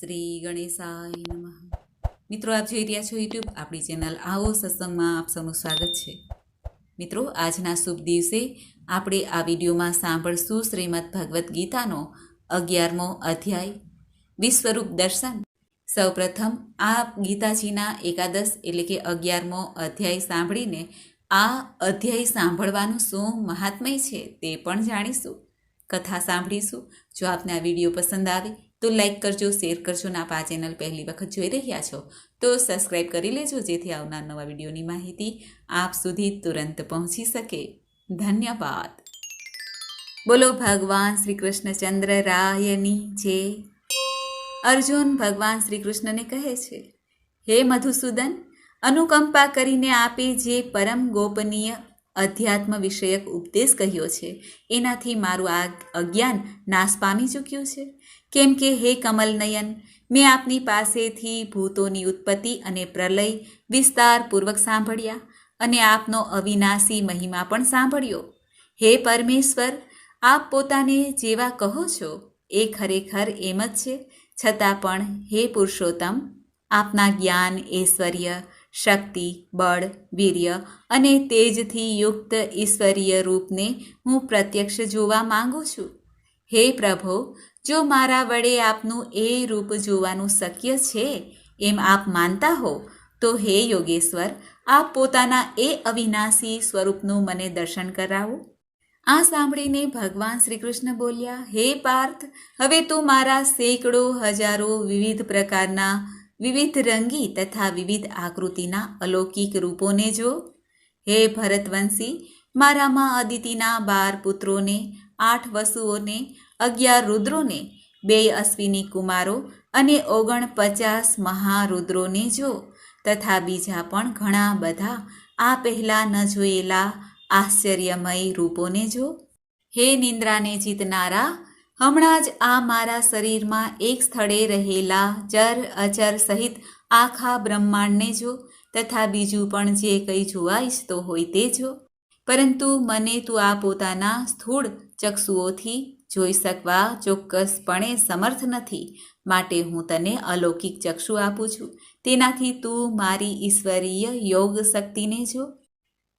શ્રી ગણેશાય નમઃ. મિત્રો, આપ જોઈ રહ્યા છો યુટ્યુબ આપણી ચેનલ આવો સત્સંગમાં આપ સૌનું સ્વાગત છે. મિત્રો, આજના શુભ દિવસે આપણે આ વિડીયોમાં સાંભળશું શ્રીમદ ભગવદ્ ગીતાનો અગિયારમો અધ્યાય. વિશ્વરૂપ દર્શન. સૌપ્રથમ આ ગીતાજીના એકાદશ એટલે કે અગિયારમો અધ્યાય સાંભળીને આ અધ્યાય સાંભળવાનું શું મહાત્મય છે તે પણ જાણીશું. કથા સાંભળીશું. જો આપને આ વીડિયો પસંદ આવે તો લાઈક કરજો, શેર કરજો ને આપ આ ચેનલ પહેલી વખત જોઈ રહ્યા છો તો સબસ્ક્રાઈબ કરી લેજો જેથી આવનાર નવા વિડીયોની માહિતી આપ સુધી તુરંત પહોંચી શકે. ધન્યવાદ. બોલો ભગવાન શ્રી કૃષ્ણચંદ્ર રાયની જે. અર્જુન ભગવાન શ્રી કૃષ્ણને કહે છે, હે મધુસૂદન, અનુકંપા કરીને આપે જે પરમ ગોપનીય અધ્યાત્મ વિષયક ઉપદેશ કહ્યો છે, એનાથી મારું આ અજ્ઞાન નાશ પામી ચૂક્યું છે. કેમ કે હે કમલનયન મેં આપની પાસેથી ભૂતોની ઉત્પત્તિ અને પ્રલય વિસ્તારપૂર્વક સાંભળ્યા અને આપનો અવિનાશી મહિમા પણ સાંભળ્યો. હે પરમેશ્વર, આપ પોતાને જેવા કહો છો, એ ખરેખર એમ જ છે. છતાં પણ, હે પુરુષોત્તમ, આપના જ્ઞાન, ઐશ્વર્ય, શક્તિ, બળ, વીર્ય અને તેજથી યુક્ત ઈશ્વરીય રૂપને હું પ્રત્યક્ષ જોવા માંગુ છું. હે પ્રભો જો મારા વડે આપનું એ રૂપ જોવાનું શક્ય છે, એમ આપ માનતા હો, તો હે યોગેશ્વર, આપ પોતાના એ અવિનાશી સ્વરૂપનું મને દર્શન કરાવો. આ સાંભળીને ભગવાન શ્રી કૃષ્ણ બોલ્યા, હે પાર્થ, હવે તું મારા સેંકડો હજારો વિવિધ પ્રકારના વિવિધ રંગી તથા વિવિધ આકૃતિના અલૌકિક રૂપોને જો હે ભરતવંશી, મારામાં અદિતિના બાર પુત્રોને, આઠ વસુઓને અગિયાર રુદ્રોને, બે અશ્વિની કુમારો અને ઓગણ પચાસ મહારુદ્રોને જો, તથા બીજા પણ ઘણા બધા આ પહેલાં ન જોયેલા આશ્ચર્યમય રૂપોને જો. હે નિંદ્રાને જીતનારા, હમણાં જ આ મારા શરીરમાં એક સ્થળે રહેલા ચર અચર સહિત આખા બ્રહ્માંડને જો, તથા બીજું પણ જે કંઈ જોવા ઈચ્છતો હોય તે જો. પરંતુ મને તું આ પોતાના સ્થૂળ ચક્ષુઓથી જોઈ શકવા ચોક્કસપણે સમર્થ નથી. માટે હું તને અલૌકિક ચક્ષુ આપું છું. તેનાથી તું મારી ઈશ્વરીય યોગ શક્તિને જો.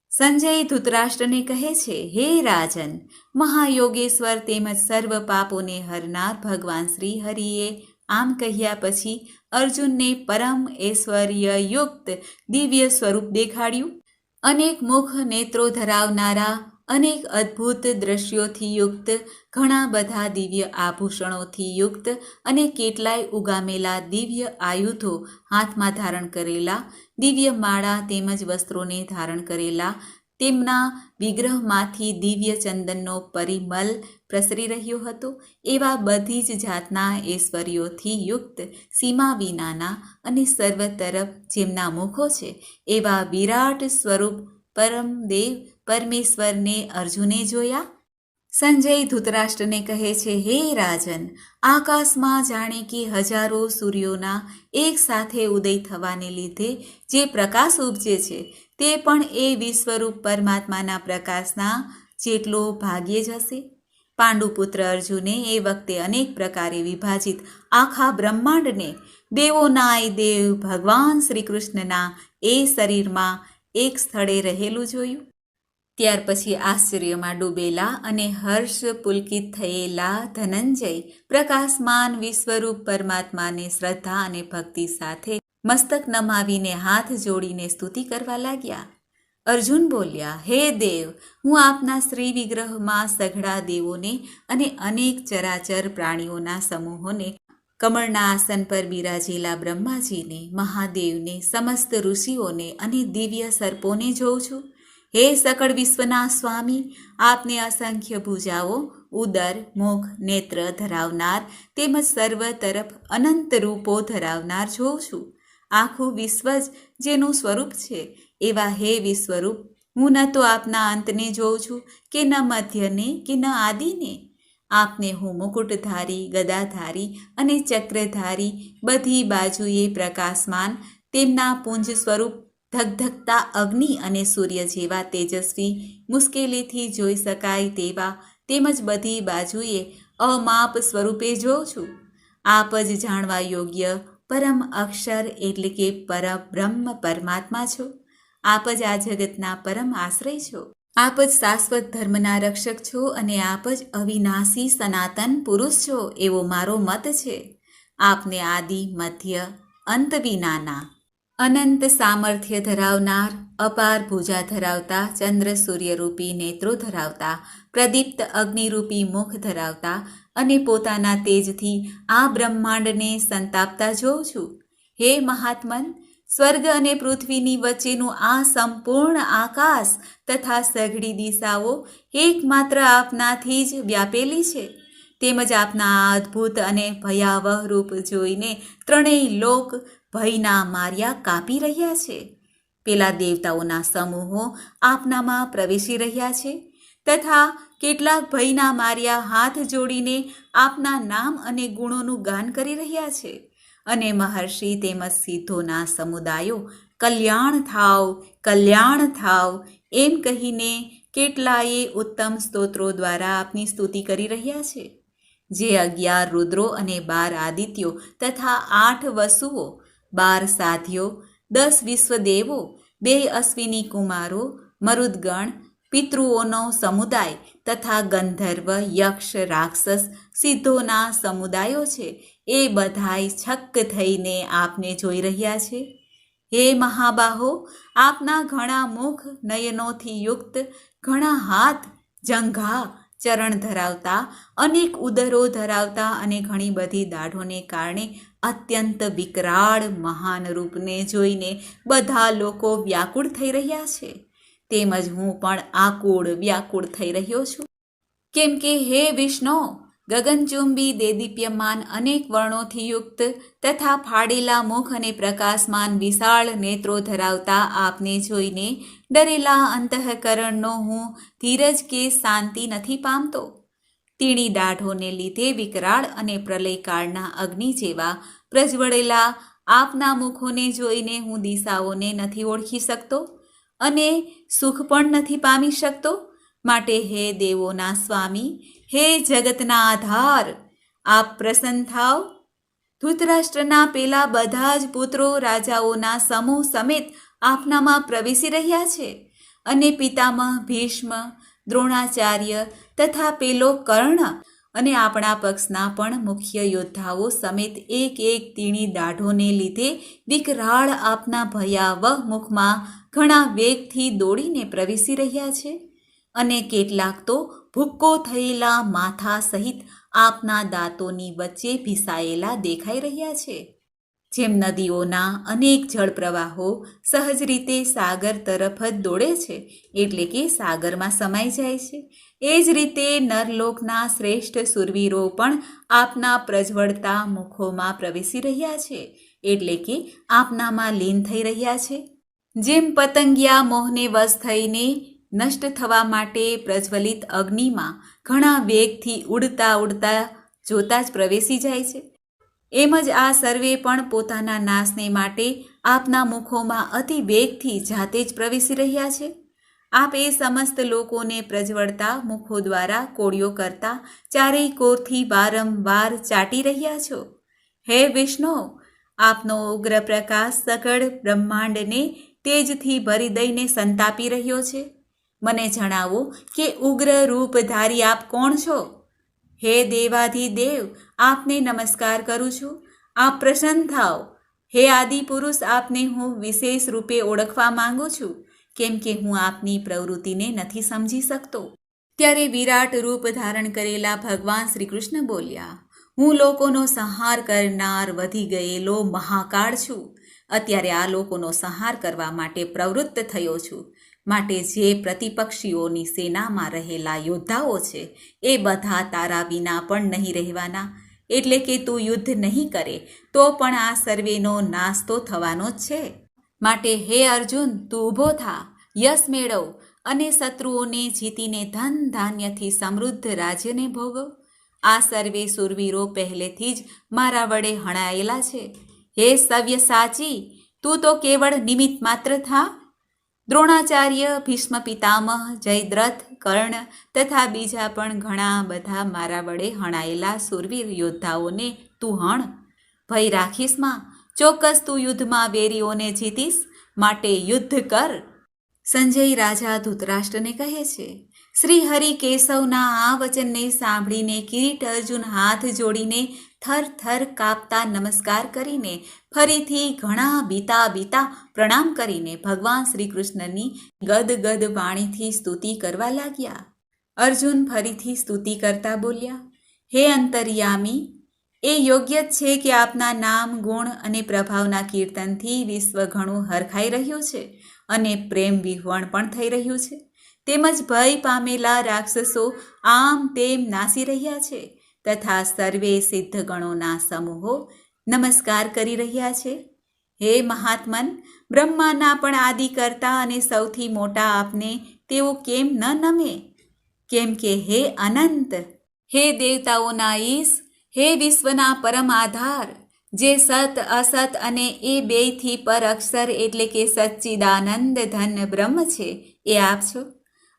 સંજય ધૃતરાષ્ટ્રને કહે છે, હે રાજન, મહાયોગેશ્વર તેમજ સર્વ પાપોને હરનાર ભગવાન શ્રી હરિએ આમ કહ્યા પછી અર્જુનને પરમ ઐશ્વર્યયુક્ત દિવ્ય સ્વરૂપ દેખાડ્યું. અનેક મુખ નેત્રો ધરાવનારા અનેક અદ્ભુત દ્રશ્યોથી યુક્ત, ઘણા બધા દિવ્ય આભૂષણોથી યુક્ત અને કેટલાય ઉગામેલા દિવ્ય આયુધો હાથમાં ધારણ કરેલા, દિવ્ય માળા તેમજ વસ્ત્રોને ધારણ કરેલા, તેમના વિગ્રહમાંથી દિવ્ય ચંદનનો પરિમલ પ્રસરી રહ્યો હતો. એવા બધી જ જાતના ઐશ્વર્યોથી યુક્ત સીમા વિનાના અને સર્વ તરફ જેમના મુખો છે, એવા વિરાટ સ્વરૂપ પરમદેવ પરમેશ્વરને અર્જુને જોયા. સંજય ધૃતરાષ્ટ્રને કહે છે, હે રાજન, આકાશમાં જાણે કે હજારો સૂર્યોના એક સાથે ઉદય થવાને લીધે જે પ્રકાશ ઉપજે છે, તે પણ એ વિશ્વરૂપ પરમાત્માના પ્રકાશના જેટલો ભાગ્યે જ હશે. પાંડુપુત્ર અર્જુને એ વખતે અનેક પ્રકારે વિભાજિત આખા બ્રહ્માંડને દેવોનાય દેવ, ભગવાન શ્રી કૃષ્ણના એ શરીરમાં એક સ્થળે રહેલું જોયું. ત્યાર પછી આશ્ચર્યમાં ડૂબેલા અને હર્ષ પુલકિત થયેલા ધનંજય પ્રકાશમાન વિશ્વરૂપ પરમાત્માને શ્રદ્ધા અને ભક્તિ સાથે મસ્તક નમાવીને હાથ જોડીને સ્તુતિ કરવા લાગ્યા. અર્જુન બોલ્યા, હે દેવ, હું આપના શ્રી વિગ્રહમાં સઘળા દેવોને અને અનેક ચરાચર પ્રાણીઓના સમૂહોને કમળના આસન પર બિરાજેલા બ્રહ્માજીને, મહાદેવને, સમસ્ત ઋષિઓને અને દિવ્ય સર્પોને જોઉં છું. હે સકળ વિશ્વના સ્વામી, આપને અસંખ્ય પૂજાઓ, ઉદર, મુખ, નેત્ર ધરાવનાર તેમજ સર્વ તરફ અનંત રૂપો ધરાવનાર જોઉં છું. આખું વિશ્વ જ જેનું સ્વરૂપ છે. એવા હે વિશ્વરૂપ, હું ન તો આપના અંતને જોઉં છું કે ન મધ્યને કે ન આદિને. આપને હું મુકુટધારી, ગદાધારી અને ચક્રધારી બધી બાજુએ પ્રકાશમાન તેમના પુંજ સ્વરૂપ ધગધગતા અગ્નિ અને સૂર્ય જેવા તેજસ્વી મુશ્કેલીથી જોઈ શકાય તેવા તેમજ બધી બાજુએ અમાપ સ્વરૂપે જોઉં છું. આપ જ જાણવા યોગ્ય પરમ અક્ષર એટલે કે પરબ્રહ્મ પરમાત્મા છો. આપ જ આ જગતના પરમ આશ્રય છો. આપ જ શાશ્વત ધર્મના રક્ષક છો અને આપ જ અવિનાશી સનાતન પુરુષ છો એવો મારો મત છે. આપને આદિ, મધ્ય, અંત વિનાના અનંત સામર્થ્ય ધરાવનાર, અપાર ભુજા ધરાવતા, ચંદ્ર સૂર્યરૂપી નેત્રો ધરાવતા, પ્રદીપ્ત અગ્નિરૂપી મુખ ધરાવતા અને પોતાના તેજથી આ બ્રહ્માંડને સંતાપતા જોઉં છું. હે મહાત્મન, સ્વર્ગ અને પૃથ્વીની વચ્ચેનું આ સંપૂર્ણ આકાશ તથા સઘળી દિશાઓ એકમાત્ર આપનાથી જ વ્યાપેલી છે. તેમજ આપના આ અદ્ભુત અને ભયાવહ રૂપ જોઈને ત્રણેય લોક ભયના માર્યા કાપી રહ્યા છે. પેલા દેવતાઓના સમૂહો આપનામાં પ્રવેશી રહ્યા છે તથા કેટલાક ભયના માર્યા હાથ જોડીને આપના નામ અને ગુણોનું ગાન કરી રહ્યા છે અને મહર્ષિ તેમજ સિદ્ધોના સમુદાયો, કલ્યાણ થાવ કલ્યાણ થાવ એમ કહીને કેટલાયે ઉત્તમ સ્તોત્રો દ્વારા આપની સ્તુતિ કરી રહ્યા છે. જે અગિયાર રુદ્રો અને બાર આદિત્યો તથા આઠ વસુઓ બાર સાધ્યો દસ વિશ્વદેવો, બે અશ્વિની કુમારો, મરુદગણ, પિતૃઓનો સમુદાય તથા ગંધર્વ, યક્ષ, રાક્ષસ, સિદ્ધોના સમુદાયો છે, એ બધાય છક્ક થઈને આપને જોઈ રહ્યા છે. હે મહાબાહો, આપના ઘણા મુખ નયનોથી યુક્ત, ઘણા હાથ જંઘા ચરણ ધરાવતા, અનેક ઉદરો ધરાવતા અને ઘણી બધી દાઢોને કારણે અત્યંત વિકરાળ મહાન રૂપને જોઈને બધા લોકો વ્યાકુળ થઈ રહ્યા છે. તેમજ હું પણ આકુળ વ્યાકુળ થઈ રહ્યો છું. કેમ કે હે વિષ્ણુ, ગગનચુંબી દેદીપ્યમાન અનેક વર્ણોથી યુક્ત તથા ફાડેલા મુખ અને પ્રકાશમાન વિશાળ નેત્રો ધરાવતા આપને જોઈને ડરેલા અંતઃકરણનો હું ધીરજ કે શાંતિ નથી પામતો. તીણી દાઢોને લીધે વિકરાળ અને પ્રલયકાળના અગ્નિ જેવા પ્રજવળેલા આપના મુખોને જોઈને હું દિશાઓને નથી ઓળખી શકતો અને સુખ પણ નથી પામી શકતો. માટે હે દેવોના સ્વામી, હે જગતના આધાર, આપ પ્રસન્ન થાવ ધૃતરાષ્ટ્રના પેલા બધા જ પુત્રો રાજાઓના સમૂહ સમેત આપનામાં પ્રવેશી રહ્યા છે અને પિતામહ ભીષ્મ, દ્રોણાચાર્ય તથા પેલો કર્ણ અને આપણા પક્ષના પણ મુખ્ય યોદ્ધાઓ સમેત એક એક તીણી દાઢોને લીધે વિકરાળ આપના ભયાવહ મુખમાં ઘણા વેગથી દોડીને પ્રવેશી રહ્યા છે અને કેટલાક તો ભૂક્કો થયેલા માથા સહિત આપના દાંતોની વચ્ચે ભીસાયેલા દેખાઈ રહ્યા છે. જેમ નદીઓના અનેક જળ પ્રવાહો સહજ રીતે સાગર તરફ જ દોડે છે, એટલે કે સાગરમાં સમાઈ જાય છે. એ જ રીતે નરલોકના શ્રેષ્ઠ સુરવીરો પણ આપના પ્રજ્વળતા મુખોમાં પ્રવેશી રહ્યા છે, એટલે કે આપનામાં લીન થઈ રહ્યા છે. જેમ પતંગિયા મોહને વશ થઈને નષ્ટ થવા માટે પ્રજ્વલિત અગ્નિમાં ઘણા વેગથી ઉડતા ઉડતા જોતા જ પ્રવેશી જાય છે. એમ જ આ સર્વે પણ પોતાના નાશને માટે આપના મુખોમાં અતિ વેગથી જાતે જ પ્રવેશી રહ્યા છે. આપ એ સમસ્ત લોકોને પ્રજ્વળતા, મુખો દ્વારા કોળીઓ કરતા ચારેય કોરથી વારંવાર ચાટી રહ્યા છો. હે વિષ્ણુ, આપનો ઉગ્ર પ્રકાશ સગળ બ્રહ્માંડને તેજથી ભરી દઈને સંતાપી રહ્યો છે. મને જણાવો કે ઉગ્ર રૂપધારી આપ કોણ છો? હે દેવાધિદેવ, આપને નમસ્કાર કરું છું. આપ પ્રસન્ન થાઓ. હે આદિપુરુષ આપને હું વિશેષ રૂપે ઓળખવા માંગુ છું, કેમ કે હું આપની પ્રવૃત્તિને નથી સમજી શકતો. ત્યારે વિરાટ રૂપ ધારણ કરેલા ભગવાન શ્રી કૃષ્ણ બોલ્યા, હું લોકોનો સંહાર કરનાર વધી ગયેલો મહાકાળ છું. અત્યારે આ લોકોનો સંહાર કરવા માટે પ્રવૃત્ત થયો છું. માટે જે પ્રતિપક્ષીઓની સેનામાં રહેલા યોદ્ધાઓ છે, એ બધા તારા વિના પણ નહીં રહેવાના. એટલે કે તું યુદ્ધ નહીં કરે, તો પણ આ સર્વેનો નાશ તો થવાનો જ છે. માટે હે અર્જુન, તું ઊભો થા, યશ મેળવ અને શત્રુઓને જીતીને ધન ધાન્યથી સમૃદ્ધ રાજ્યને ભોગવ. આ સર્વે સુરવીરો પહેલેથી જ મારા વડે હણાયેલા છે. હે સવ્ય સાચી, તું તો કેવળ નિમિત્ત માત્ર થા? દ્રોણાચાર્ય ભીષ્મ પિતામહ, જયદ્રથ, કર્ણ તથા બીજા પણ ઘણા બધા મારા વડે હણાયેલા સુરવીર યોદ્ધાઓને તું હણ. ભય રાખીશમાં ચોક્કસ તું યુદ્ધમાં વેરીઓને જીતીશ, માટે યુદ્ધ કર. સંજય રાજા ધૃતરાષ્ટ્રને કહે છે, શ્રી હરિ કેશવના આ વચનને સાંભળીને કિરીટ અર્જુન હાથ જોડીને થર થર કાપતા નમસ્કાર કરીને ફરીથી ઘણા બીતા બીતા પ્રણામ કરીને ભગવાન શ્રી કૃષ્ણની ગદ ગદ વાણીથી સ્તુતિ કરવા લાગ્યા. અર્જુન ફરીથી સ્તુતિ કરતા બોલ્યા, હે અંતર્યામી, એ યોગ્ય છે કે આપના નામ, ગુણ અને પ્રભાવના કીર્તનથી વિશ્વ ઘણું હરખાઈ રહ્યું છે અને પ્રેમ વિહવણ પણ થઈ રહ્યું છે. તેમજ ભય પામેલા રાક્ષસો આમ તેમ નાસી રહ્યા છે તથા સર્વે સિદ્ધ ગણોના સમૂહો નમસ્કાર કરી રહ્યા છે. હે મહાત્મન, બ્રહ્માના પણ આદિ કરતા અને સૌથી મોટા આપને તેઓ કેમ ન નમે? કેમ કે હે અનંત, હે દેવતાઓના ઈશ, હે વિશ્વના પરમ આધાર, જે સત, અસત અને એ બેયથી પર અક્ષર એટલે કે સચ્ચિદાનંદ ધન બ્રહ્મ છે, એ આપ છો?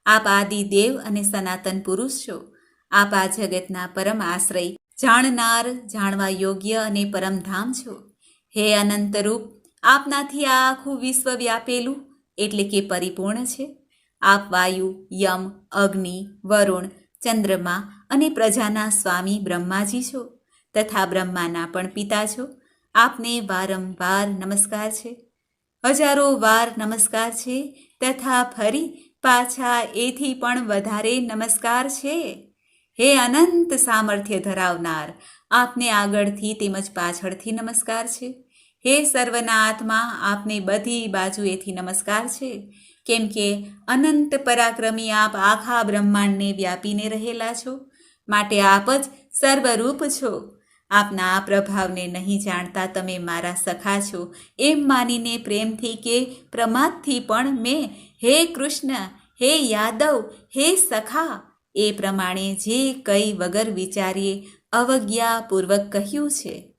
આપ આદિ દેવ અને સનાતન પુરુષ છો. આપ આ જગતના પરમ આશ્રય જાણનાર, જાણવા યોગ્ય અને પરમધામ છો. હે અનંતરૂપ આપનાથી આ આખું વિશ્વ વ્યાપેલું એટલે કે પરિપૂર્ણ છે. આપ વાયુ, યમ, અગ્નિ, વરુણ, ચંદ્રમા અને પ્રજાના સ્વામી બ્રહ્માજી છો તથા બ્રહ્માના પણ પિતા છો. આપને વારંવાર નમસ્કાર છે. હજારો વાર નમસ્કાર છે તથા ફરી પાછા એથી પણ વધારે નમસ્કાર છે. હે અનંત સામર્થ્ય ધરાવનાર, આપને આગળથી તેમજ પાછળથી નમસ્કાર છે. હે સર્વના આત્મા, આપને બધી બાજુએથી નમસ્કાર છે. કેમ કે અનંત પરાક્રમી આપ આખા બ્રહ્માંડને વ્યાપીને રહેલા છો, માટે આપ જ સર્વરૂપ છો. આપના આ પ્રભાવને નહીં જાણતા તમે મારા સખા છો, એમ માનીને પ્રેમથી કે પ્રમાદથી પણ મેં, હે કૃષ્ણ, હે યાદવ, હે સખા એ પ્રમાણે જે કંઈ વગર વિચારીએ અવજ્ઞાપૂર્વક કહ્યું છે.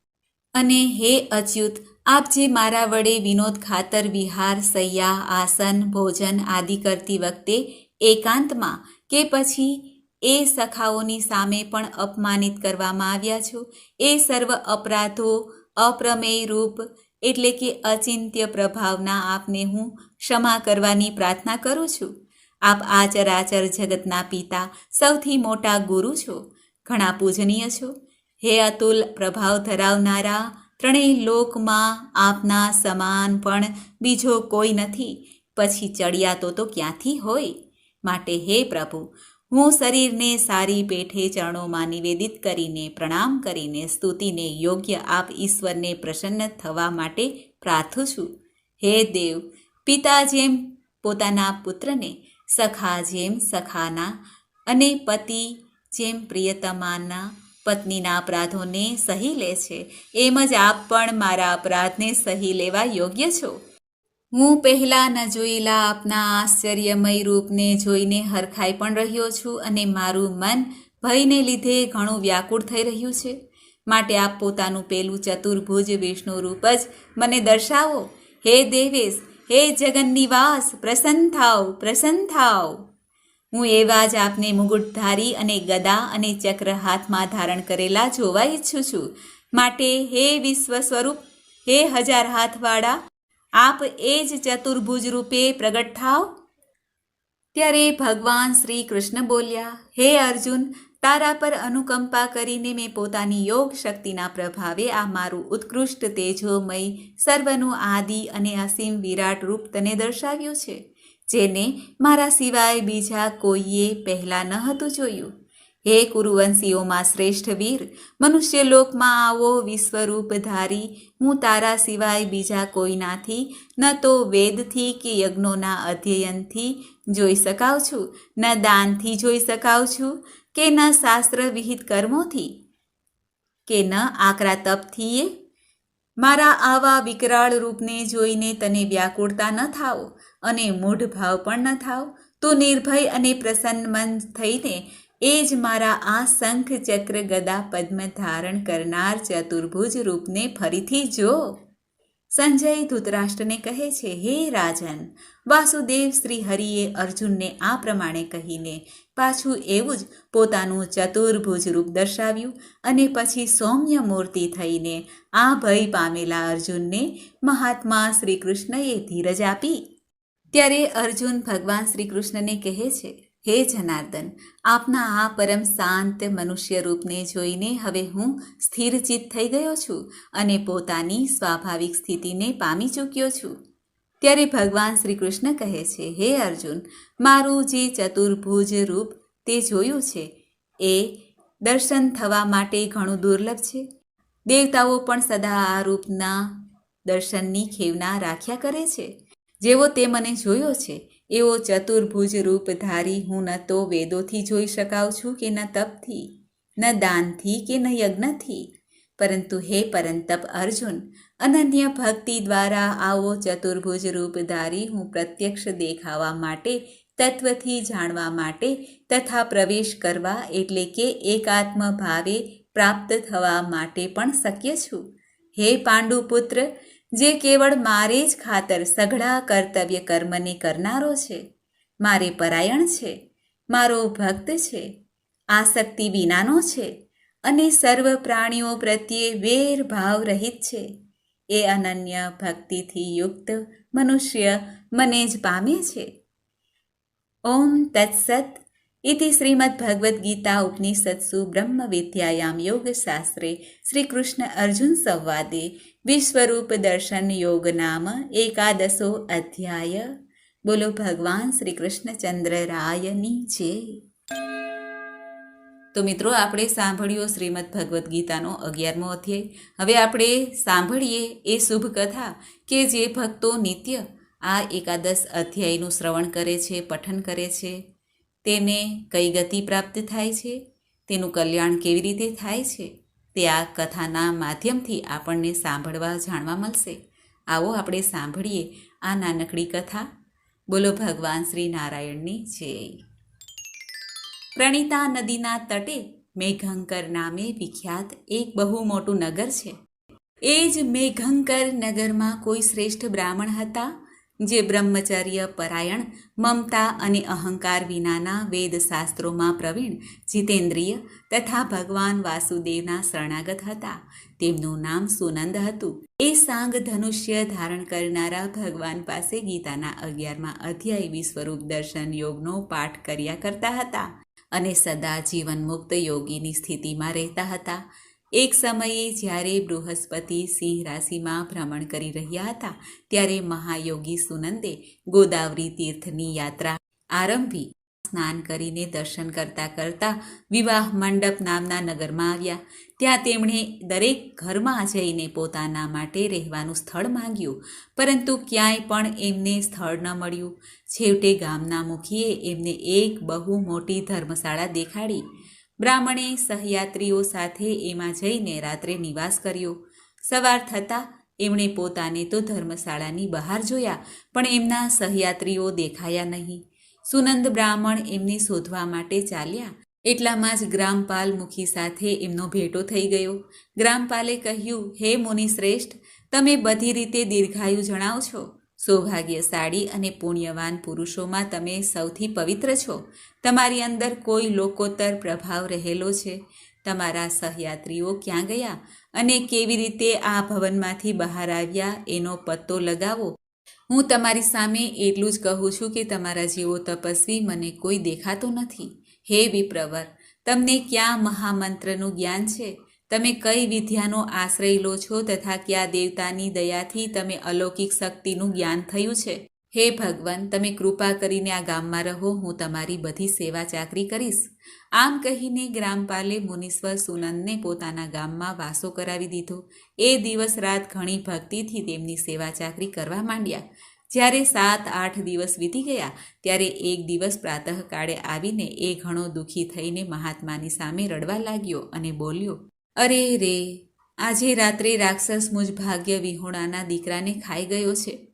અને હે અચ્યુત, આપ જે મારા વડે વિનોદ ખાતર, વિહાર, સૈયા, આસન, ભોજન આદિ કરતી વખતે એકાંતમાં કે પછી એ સખાઓની સામે પણ અપમાનિત કરવામાં આવ્યા છો? એ સર્વ અપરાધો, અપ્રમેય રૂપ, એટલે કે અચિંત્ય પ્રભાવના આપને હું ક્ષમા કરવાની પ્રાર્થના કરું છું? આપ આ ચરાચર જગતના પિતા, સૌથી મોટા ગુરુ છો. ઘણા પૂજનીય છો. હે અતુલ પ્રભાવ ધરાવનારા, ત્રણેય લોકમાં આપના સમાન પણ બીજો કોઈ નથી. પછી ચડિયાતો તો ક્યાંથી હોય? માટે હે પ્રભુ, હું શરીરને સારી પેઠે ચરણોમાં નિવેદિત કરીને, પ્રણામ કરીને સ્તુતિને યોગ્ય આપ ઈશ્વરને પ્રસન્ન થવા માટે પ્રાર્થું છું. હે દેવ, પિતા જેમ પોતાના પુત્રને સખા જેમ સખાના અને પતિ જેમ પ્રિયતમાના પત્નીના અપરાધોને સહી લે છે. એમ જ આપ પણ મારા અપરાધને સહી લેવા યોગ્ય છો? હું પહેલાં ન જોયેલા આપના આશ્ચર્યમય રૂપને જોઈને હરખાઈ પણ રહ્યો છું અને મારું મન ભયને લીધે ઘણું વ્યાકુળ થઈ રહ્યું છે. માટે આપ પોતાનું પેલું ચતુર્ભુજ વિષ્ણુ રૂપ જ મને દર્શાવો. હે દેવેશ હે જગન્નિવાસ પ્રસન્ન થાવ પ્રસન્ન થાવ હું એવા જ આપને મુગુટધારી અને ગદા અને ચક્ર હાથમાં ધારણ કરેલા જોવા ઈચ્છું છું. માટે હે વિશ્વ સ્વરૂપ, હે હજાર હાથવાળા, આપ એ જ ચતુર્ભુજ રૂપે પ્રગટ થાવ ત્યારે ભગવાન શ્રી કૃષ્ણ બોલ્યા, હે અર્જુન તારા પર અનુકંપા કરીને મેં પોતાની યોગ શક્તિના પ્રભાવે આ મારું ઉત્કૃષ્ટ તેજોમય સર્વનું આદિ અને અસીમ વિરાટ રૂપ તને દર્શાવ્યું છે, જેને મારા સિવાય બીજા કોઈએ પહેલાં ન હતું જોયું. હે કુરુવંશીઓમાં શ્રેષ્ઠ વીર મનુષ્યલોકમાં આવો વિશ્વરૂપ ધારી હું તારા સિવાય બીજા કોઈનાથી, ન તો વેદથી કે યજ્ઞોના અધ્યયનથી જોઈ શકાવ છું, ન દાનથી જોઈ શકાવ છું કે ન શાસ્ત્ર વિહિત કર્મોથી? કે ન આકરા તપથીએ? મારા આવા વિકરાળ રૂપને જોઈને તને વ્યાકુળતા ન થાઓ અને મૂઢ ભાવ પણ ન થાવ તું નિર્ભય અને પ્રસન્ન મન થઈને એ જ મારા આ શંખ ચક્ર ગદા પદ્મ ધારણ કરનાર ચતુર્ભુજ રૂપને ફરીથી જો. સંજય ધૂતરાષ્ટ્રને કહે છે, હે રાજન, વાસુદેવ શ્રી હરિએ અર્જુનને આ પ્રમાણે કહીને પાછું એવું જ પોતાનું ચતુર્ભુજ રૂપ દર્શાવ્યું અને પછી સૌમ્ય મૂર્તિ થઈને આ ભય પામેલા અર્જુનને મહાત્મા શ્રી કૃષ્ણએ ધીરજ આપી. ત્યારે અર્જુન ભગવાન શ્રી કૃષ્ણને કહે છે, હે જનાર્દન, આપના આ પરમ શાંત મનુષ્ય રૂપને જોઈને હવે હું સ્થિરચિત થઈ ગયો છું અને પોતાની સ્વાભાવિક સ્થિતિને પામી ચૂક્યો છું. ત્યારે ભગવાન શ્રી કૃષ્ણ કહે છે, હે અર્જુન, મારું જે ચતુર્ભુજ રૂપ તે જોયું છે, એ દર્શન થવા માટે ઘણું દુર્લભ છે. દેવતાઓ પણ સદા આ રૂપના દર્શનની ખેવના રાખ્યા કરે છે. જેવો તે મને જોયો છે, એવો ચતુર્ભુજ રૂપ ધારી હું ન તો વેદોથી જોઈ શકાઉં છું કે ન તપથી, ન દાનથી કે ન યજ્ઞથી. પરંતુ હે પરંતપ અર્જુન અનન્ય ભક્તિ દ્વારા આવો ચતુર્ભુજ રૂપધારી હું પ્રત્યક્ષ દેખાવા માટે, તત્વથી જાણવા માટે તથા પ્રવેશ કરવા એટલે કે એકાત્મ ભાવે પ્રાપ્ત થવા માટે પણ શક્ય છું. હે પાંડુપુત્ર, જે કેવળ મારે જ ખાતર સઘળા કર્તવ્ય કર્મને કરનારો છે, મારે પરાયણ છે, મારો ભક્ત છે, આસક્તિ વિનાનો છે અને સર્વ પ્રાણીઓ પ્રત્યે વેર ભાવ રહિત છે. એ અનન્ય ભક્તિથી યુક્ત મનુષ્ય મને જ પામે છે. ઓમ તત્સત ઇતિ શ્રીમદ્ભગવદ્ ગીતા ઉપનિષત્સુ બ્રહ્મ વિદ્યાયામ યોગશાસ્ત્રે શ્રીકૃષ્ણ અર્જુન સંવાદે વિશ્વરૂપ દર્શન યોગ નામ એકાદશો અધ્યાય. બોલો ભગવાન શ્રી કૃષ્ણચંદ્ર રાયની જય. તો મિત્રો, આપણે સાંભળ્યો શ્રીમદ ભગવદ્ ગીતાનો અગિયારમો અધ્યાય. હવે આપણે સાંભળીએ એ શુભ કથા કે જે ભક્તો નિત્ય આ એકાદશ અધ્યાયનું શ્રવણ કરે છે, પઠન કરે છે. તેને કઈ ગતિ પ્રાપ્ત થાય છે? તેનું કલ્યાણ કેવી રીતે થાય છે? તે આ કથાના માધ્યમથી આપણને સાંભળવા જાણવા મળશે. આવો આપણે સાંભળીએ આ નાનકડી કથા. બોલો ભગવાન શ્રી નારાયણની જય. પ્રણીતા નદીના તટે મેઘંકર નામે વિખ્યાત એક બહુ મોટું નગર છે. એ જ મેઘંકર નગરમાં કોઈ શ્રેષ્ઠ બ્રાહ્મણ હતા, જે બ્રહ્મચર્ય, પરાયણ, મમતા અને અહંકાર વિનાના વેદશાસ્ત્રોમાં પ્રવીણ જીતેન્દ્રિય તથા ભગવાન વાસુદેવના શરણાગત હતા. તેમનું નામ સુનંદ હતું. એ સાંગ ધનુષ્ય ધારણ કરનારા ભગવાન પાસે ગીતાના અગિયારમાં અધ્યાય વિશ્વરૂપ દર્શન યોગનો પાઠ કર્યા કરતા હતા. અને સદા જીવનમુક્ત યોગીની સ્થિતિમાં રહેતા હતા. એક સમયે જ્યારે બૃહસ્પતિ સિંહ રાશિમાં ભ્રમણ કરી રહ્યા હતા, ત્યારે મહાયોગી સુનંદે ગોદાવરી તીર્થની યાત્રા આરંભી. સ્નાન કરીને દર્શન કરતા કરતા વિવાહ મંડપ નામના નગરમાં આવ્યા. ત્યાં તેમણે દરેક ઘરમાં જઈને પોતાના માટે રહેવાનું સ્થળ માંગ્યું, પરંતુ ક્યાંય પણ એમને સ્થળ ન મળ્યું. છેવટે ગામના મુખીએ એમને એક બહુ મોટી ધર્મશાળા દેખાડી. બ્રાહ્મણે સહયાત્રીઓ સાથે એમાં જઈને રાત્રે નિવાસ કર્યો. સવાર થતાં એમણે પોતાને તો ધર્મશાળાની બહાર જોયા, પણ એમના સહયાત્રીઓ દેખાયા નહીં. સુનંદ બ્રાહ્મણ એમને શોધવા માટે ચાલ્યા. એટલામાં જ ગ્રામપાલ મુખી સાથે એમનો ભેટો થઈ ગયો. ગ્રામપાલે કહ્યું, હે મુનિ શ્રેષ્ઠ, તમે બધી રીતે દીર્ઘાયુ જણાવો છો. સૌભાગ્યશાળી અને પુણ્યવાન પુરુષોમાં તમે સૌથી પવિત્ર છો. તમારી અંદર કોઈ લોકોત્તર પ્રભાવ રહેલો છે. તમારા સહયાત્રીઓ ક્યાં ગયા અને કેવી રીતે આ ભવનમાંથી બહાર આવ્યા, એનો પત્તો લગાવો. હું તમારી સામે એટલું જ કહું છું કે તમારા જેવો તપસ્વી મને કોઈ દેખાતો નથી. હે વિપ્રવર, તમને ક્યાં મહામંત્રનું જ્ઞાન છે? તમે કઈ વિદ્યાનો આશ્રય લો છો તથા કયા દેવતાની દયાથી તમે અલૌકિક શક્તિનું જ્ઞાન થયું છે? હે ભગવાન, તમે કૃપા કરીને આ ગામમાં રહો, હું તમારી બધી સેવા ચાકરી કરીશ. આમ કહીને ગ્રામપાલે મુનીશ્વર સુનંદને પોતાના ગામમાં વાસો કરાવી દીધો. એ દિવસ રાત ઘણી ભક્તિથી તેમની સેવા ચાકરી કરવા માંડ્યા. જ્યારે સાત આઠ દિવસ વીતી ગયા, ત્યારે એક દિવસ પ્રાતઃકાળે આવીને એ ઘણો દુઃખી થઈને મહાત્માની સામે રડવા લાગ્યો અને બોલ્યો, અરે રે, આજે રાત્રે રાક્ષસ મુજ ભાગ્ય વિહોણાના દીકરાને ખાઈ ગયો છે.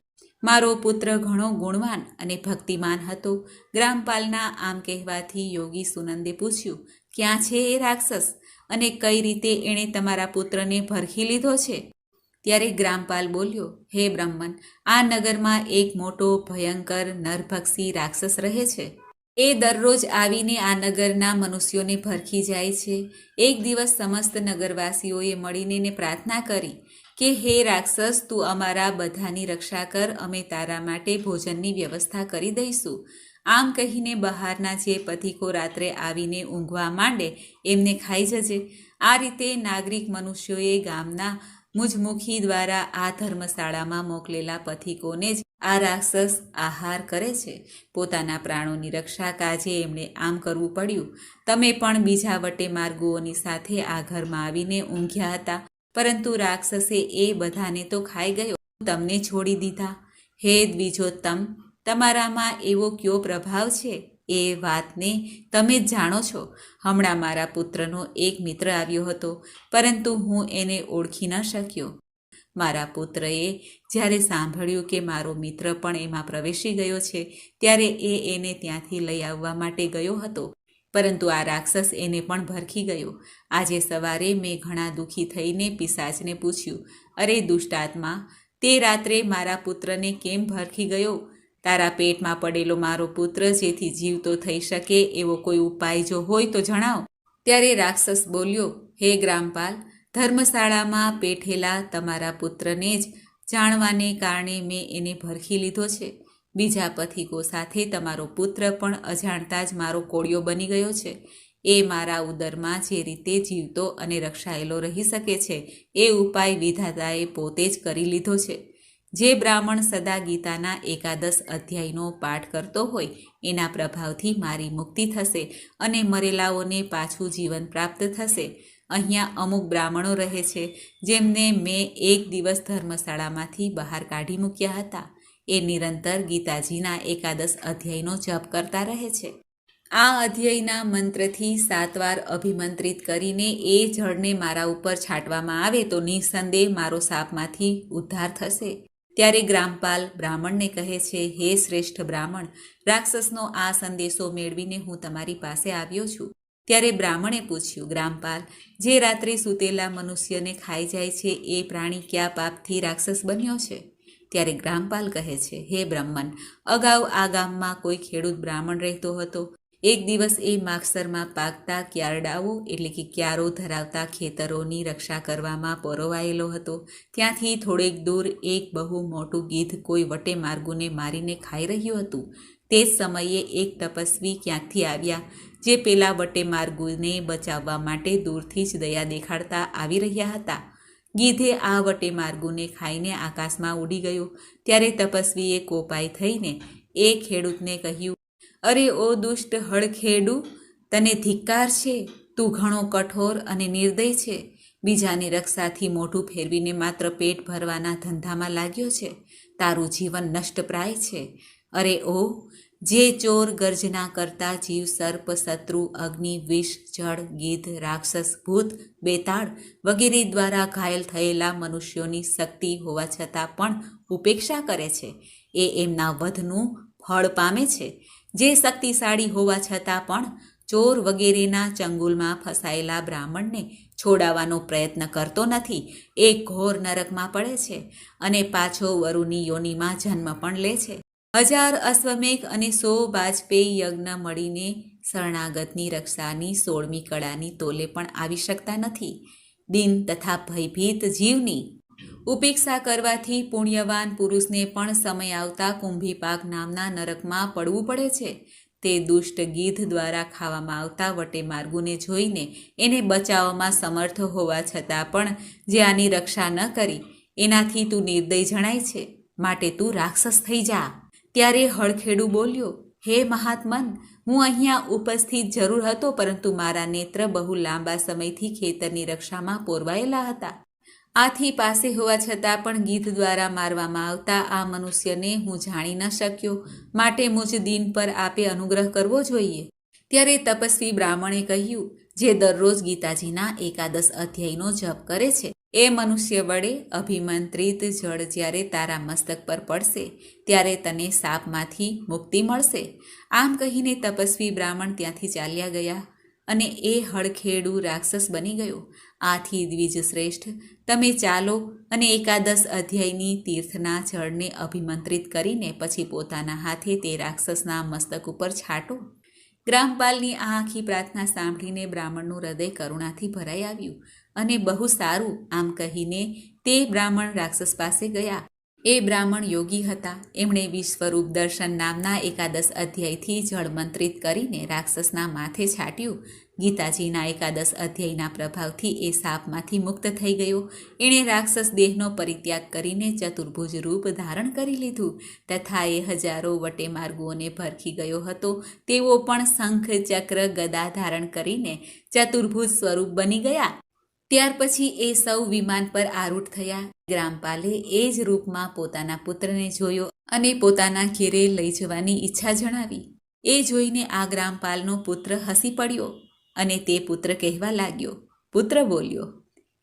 મારો પુત્ર ઘણો ગુણવાન અને ભક્તિમાન હતો. ગ્રામપાલના આમ કહેવાથી યોગી સુનંદે પૂછ્યું, ક્યાં છે એ રાક્ષસ? અને કઈ રીતે એણે તમારા પુત્રને ભરખી લીધો છે? ત્યારે ગ્રામપાલ બોલ્યો, હે બ્રહ્મન, આ નગરમાં એક મોટો ભયંકર નરભક્ષી રાક્ષસ રહે છે. એ દરરોજ આવીને આ નગરના મનુષ્યોને ભરખી જાય છે. એક દિવસ સમસ્ત નગરવાસીઓએ મળીને એને પ્રાર્થના કરી. કે, હે રાક્ષસ, તું અમારા બધાની રક્ષા કર, અમે તારા માટે ભોજનની વ્યવસ્થા કરી દઈશું. આમ કહીને બહારના જે પથિકો રાત્રે આવીને ઊંઘવા માંડે, એમને ખાઈ જજે. આ રીતે નાગરિક મનુષ્યોએ ગામના મુજમુખી દ્વારા આ ધર્મશાળામાં મોકલેલા પથિકોને જ આ રાક્ષસ આહાર કરે છે. પોતાના પ્રાણોની રક્ષા કાજે એમણે આમ કરવું પડ્યું. તમે પણ બીજા વટે માર્ગોની સાથે આ ઘરમાં આવીને ઊંઘ્યા હતા. પરંતુ રાક્ષસે એ બધાને તો ખાઈ ગયો. તમને છોડી દીધા. હે દ્વિજોત્તમ, તમારામાં એવો કયો પ્રભાવ છે? એ વાતને તમે જ જાણો છો. હમણાં મારા પુત્રનો એક મિત્ર આવ્યો હતો, પરંતુ હું એને ઓળખી ન શક્યો. મારા પુત્રએ જ્યારે સાંભળ્યું કે મારો મિત્ર પણ એમાં પ્રવેશી ગયો છે, ત્યારે એ એને ત્યાંથી લઈ આવવા માટે ગયો હતો. પરંતુ આ રાક્ષસ એને પણ ભરખી ગયો. આજે સવારે મેં ઘણા દુઃખી થઈને પિશાચને પૂછ્યું, અરે દુષ્ટાત્મા તે રાત્રે મારા પુત્રને કેમ ભરખી ગયો? તારા પેટમાં પડેલો મારો પુત્ર જેથી જીવતો થઈ શકે એવો કોઈ ઉપાય જો હોય તો જણાવો. ત્યારે રાક્ષસ બોલ્યો, હે ગ્રામપાલ, ધર્મશાળામાં પેઠેલા તમારા પુત્રને જ જાણવાને કારણે મેં એને ભરખી લીધો છે. બીજા પથિકો સાથે તમારો પુત્ર પણ અજાણતા જ મારો કોળિયો બની ગયો છે. એ મારા ઉદરમાં જે રીતે જીવતો અને રક્ષાયેલો રહી શકે છે, એ ઉપાય વિધાતાએ પોતે જ કરી લીધો છે. જે બ્રાહ્મણ સદા ગીતાના એકાદશ અધ્યાયનો પાઠ કરતો હોય, એના પ્રભાવથી મારી મુક્તિ થશે અને મરેલાઓને પાછું જીવન પ્રાપ્ત થશે. અહીંયા અમુક બ્રાહ્મણો રહે છે, જેમને મેં એક દિવસ ધર્મશાળામાંથી બહાર કાઢી મૂક્યા હતા. એ નિરંતર ગીતાજીના એકાદશ અધ્યાયનો જપ કરતા રહે છે. આ અધ્યાયના મંત્રથી સાત વાર અભિમંત્રિત કરીને એ જળને મારા ઉપર છાંટવામાં આવે તો નિસંદેહ મારો સાપમાંથી ઉદ્ધાર થશે. ત્યારે ગ્રામપાલ બ્રાહ્મણને કહે છે, હે શ્રેષ્ઠ બ્રાહ્મણ, રાક્ષસનો આ સંદેશો મેળવીને હું તમારી પાસે આવ્યો છું. ત્યારે બ્રાહ્મણે પૂછ્યું, ગ્રામપાલ, જે રાત્રે સૂતેલા મનુષ્યને ખાઈ જાય છે, એ પ્રાણી ક્યાં પાપથી રાક્ષસ બન્યો છે? ત્યારે ગ્રામપાલ કહે છે, હે બ્રાહ્મણ, અગાઉ આ ગામમાં કોઈ ખેડૂત બ્રાહ્મણ રહેતો હતો. એક દિવસ એ માગસરમાં પાકતા ક્યારડાઓ, એટલે કે ક્યારો ધરાવતા ખેતરોની રક્ષા કરવામાં પરોવાયેલો હતો. ત્યાંથી થોડેક દૂર એક બહુ મોટું ગીધ કોઈ વટે માર્ગુને મારીને ખાઈ રહ્યું હતું. તે જ સમયે એક તપસ્વી ક્યાંકથી આવ્યા, જે પેલા વટે માર્ગુને બચાવવા માટે દૂરથી જ દયા દેખાડતા આવી રહ્યા હતા. ગીધે આ વટે માર્ગુને ખાઈને આકાશમાં ઉડી ગયો. ત્યારે તપસ્વીએ કોપાઈ થઈને એ ખેડૂતને કહ્યું, અરે ઓ દુષ્ટ હળખેડુ, તને ધિક્કાર છે? તું ઘણો કઠોર અને નિર્દય છે. બીજાની રક્ષાથી મોઢું ફેરવીને માત્ર પેટ ભરવાના ધંધામાં લાગ્યો છે. તારું જીવન નષ્ટપ્રાય છે. અરે ઓ જે ચોર ગર્જના કરતા જીવ સર્પ, શત્રુ, અગ્નિ, વિષ, જળ, ગીધ, રાક્ષસ, ભૂત, બેતાળ વગેરે દ્વારા ઘાયલ થયેલા મનુષ્યોની શક્તિ હોવા છતાં પણ ઉપેક્ષા કરે છે. એ એમના વધનું ફળ પામે છે. જે શક્તિશાળી હોવા છતાં પણ ચોર વગેરેના ચંગુલમાં ફસાયેલા બ્રાહ્મણને છોડાવવાનો પ્રયત્ન કરતો નથી. એ ઘોર નરકમાં પડે છે અને પાછો વરુની યોનિમાં જન્મ પણ લે છે. હજાર અશ્વમેઘ અને સો વાજપેયી યજ્ઞ મળીને શરણાગતની રક્ષાની સોળમી કળાની તોલે પણ આવી શકતા નથી. દિન તથા ભયભીત જીવની ઉપેક્ષા કરવાથી પુણ્યવાન પુરુષને પણ સમય આવતા કુંભીપાક નામના નરકમાં પડવું પડે છે. તે દુષ્ટ ગીધ દ્વારા ખાવામાં આવતા વટે માર્ગુને જોઈને એને બચાવવામાં સમર્થ હોવા છતાં પણ જે આની રક્ષા ન કરી, એનાથી તું નિર્દય જણાય છે. માટે તું રાક્ષસ થઈ જા. ત્યારે હળખેડું બોલ્યો, હે મહાત્મન, હું અહીંયા ઉપસ્થિત જરૂર હતો, પરંતુ મારા નેત્ર બહુ લાંબા સમયથી ખેતરની રક્ષામાં પોરવાયેલા હતા. આથી પાસે હોવા છતાં પણ ગીધ દ્વારા મારવામાં આવતા આ મનુષ્યને હું જાણી ન શક્યો. માટે મુજ દિન પર આપે અનુગ્રહ કરવો જોઈએ. ત્યારે તપસ્વી બ્રાહ્મણે કહ્યું, જે દરરોજ ગીતાજીના એકાદશ અધ્યાયનો જપ કરે છે એ મનુષ્ય વડે અભિમંત્રિત જળ જ્યારે તારા મસ્તક પર પડશે, ત્યારે તને સાપમાંથી મુક્તિ મળશે. આમ કહીને તપસ્વી બ્રાહ્મણ ત્યાંથી ચાલ્યા ગયા અને એ હળખેડું રાક્ષસ બની ગયો. આથી દ્વિજ શ્રેષ્ઠ, તમે ચાલો અને એકાદશ અધ્યાયની તીર્થના જળને અભિમંત્રિત કરીને પછી પોતાના હાથે તે રાક્ષસના મસ્તક ઉપર છાંટો. ગ્રામપાલની આ આખી પ્રાર્થના સાંભળીને બ્રાહ્મણનું હૃદય કરુણાથી ભરાઈ આવ્યું. અને બહુ સારું, આમ કહીને તે બ્રાહ્મણ રાક્ષસ પાસે ગયા. એ બ્રાહ્મણ યોગી હતા. એમણે વિશ્વરૂપ દર્શન નામના એકાદશ અધ્યાયથી જળમંત્રિત કરીને રાક્ષસના માથે છાટ્યું. ગીતાજીના એકાદશ અધ્યાયના પ્રભાવથી એ સાપમાંથી મુક્ત થઈ ગયો. એણે રાક્ષસ દેહનો પરિત્યાગ કરીને ચતુર્ભુજ રૂપ ધારણ કરી લીધું. તથા એ હજારો વટે માર્ગોને ભરખી ગયો હતો. તેઓ પણ શંખ, ચક્ર, ગદા ધારણ કરીને ચતુર્ભુજ સ્વરૂપ બની ગયા. ત્યાર પછી એ સૌ વિમાન પર આરૂઢ થયા. ગ્રામપાલે એ જ રૂપમાં પોતાના પુત્રને જોયો અને પોતાના ઘેરે લઈ જવાની ઈચ્છા જણાવી. એ જોઈને આ ગ્રામપાલનો પુત્ર હસી પડ્યો અને તે પુત્ર કહેવા લાગ્યો, પુત્ર બોલ્યો,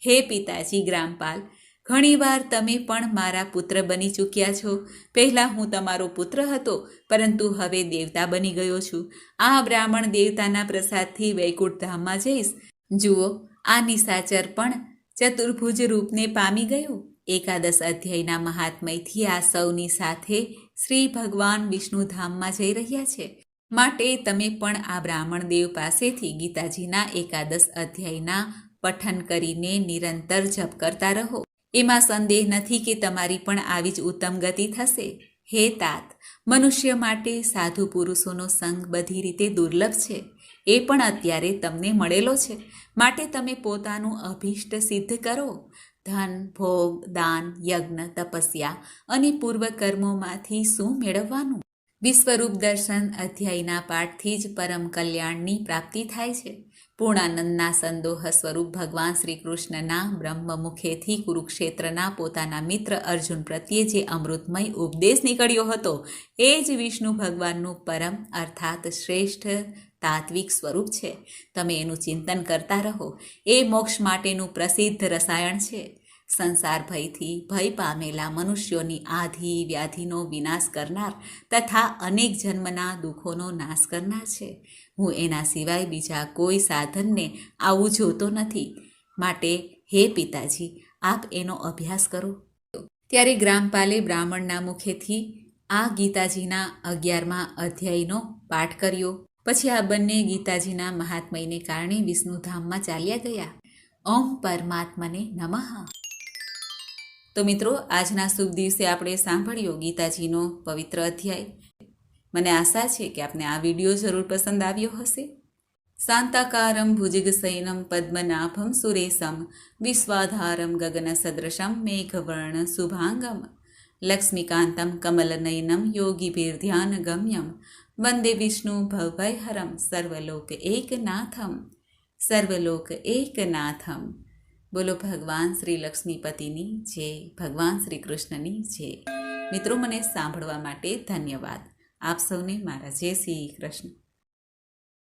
હે પિતાજી ગ્રામપાલ ઘણીવાર તમે પણ મારા પુત્ર બની ચૂક્યા છો. પહેલાં હું તમારો પુત્ર હતો, પરંતુ હવે દેવતા બની ગયો છું. આ બ્રાહ્મણ દેવતાના પ્રસાદથી વૈકુંઠ ધામમાં જઈશ. જુઓ આ નિશાચર પણ ચતુર્ભુજ રૂપને પામી ગયો. એકાદશ અધ્યાયના મહાત્મયથી આ સૌની સાથે શ્રી ભગવાન વિષ્ણુધામમાં જઈ રહ્યા છે. માટે તમે પણ આ બ્રાહ્મણ દેવ પાસેથી ગીતાજીના એકાદશ અધ્યાયના પઠન કરીને નિરંતર જપ કરતા રહો. એમાં સંદેહ નથી કે તમારી પણ આવી જ ઉત્તમ ગતિ થશે. હે તાત, મનુષ્ય માટે સાધુ પુરુષોનો સંગ બધી રીતે દુર્લભ છે. એ પણ અત્યારે તમને મળેલો છે. માટે તમે પોતાનું અભિષ્ટ સિદ્ધ કરો. ધન, ભોગ, દાન, યજ્ઞ, તપસ્યા અને પૂર્વકર્મોમાંથી શું મેળવવાનું? વિશ્વરૂપ દર્શન અધ્યાયના પાઠથી જ પરમ કલ્યાણની પ્રાપ્તિ થાય છે. પૂર્ણાનંદના સંદોહ સ્વરૂપ ભગવાન શ્રી કૃષ્ણના બ્રહ્મ મુખેથી કુરુક્ષેત્રના પોતાના મિત્ર અર્જુન પ્રત્યે જે અમૃતમય ઉપદેશ નીકળ્યો હતો, એ જ વિષ્ણુ ભગવાનનું પરમ અર્થાત શ્રેષ્ઠ તાત્વિક સ્વરૂપ છે. તમે એનું ચિંતન કરતા રહો. એ મોક્ષ માટેનું પ્રસિદ્ધ રસાયણ છે. સંસાર ભયથી ભય પામેલા મનુષ્યોની આધિ વ્યાધિનો વિનાશ કરનાર તથા અનેક જન્મના દુઃખોનો નાશ કરનાર છે. હું એના સિવાય બીજા કોઈ સાધનને આવું જોતો નથી. માટે, હે પિતાજી, આપ એનો અભ્યાસ કરો. ત્યારે ગ્રામપાલે બ્રાહ્મણના મુખેથી આ ગીતાજીના અગિયારમાં અધ્યાયનો પાઠ કર્યો. પછી આ બંને ગીતાજીના મહાત્મયને કારણે વિષ્ણુધામમાં ચાલ્યા ગયા. ઓમ પરમાત્મને નમઃ. તો મિત્રો, આજના શુભ દિવસે આપણે સાંભળ્યો ગીતાજીનો પવિત્ર અધ્યાય. મને આશા છે કે આપને આ વીડિયો જરૂર પસંદ આવ્યો હશે. શાંતાકારમ ભુજગસૈનમ પદ્મનાભમ સુરેશમ વિશ્વાધારમ ગગન સદૃશમ મેઘવર્ણ શુભાંગમ. લક્ષ્મીકાંતમ કમલનયનમ યોગીભીર્ધ્યાન ગમ્યમ વંદે વિષ્ણુ ભવભયહરમ સર્વલોક એકનાથમ સર્વલોક એકનાથમ. બોલો ભગવાન શ્રી લક્ષ્મીપતિની જય, ભગવાન શ્રી કૃષ્ણની જય. મિત્રો, મને સાંભળવા માટે ધન્યવાદ. આપ સૌને મારા જય શ્રી કૃષ્ણ.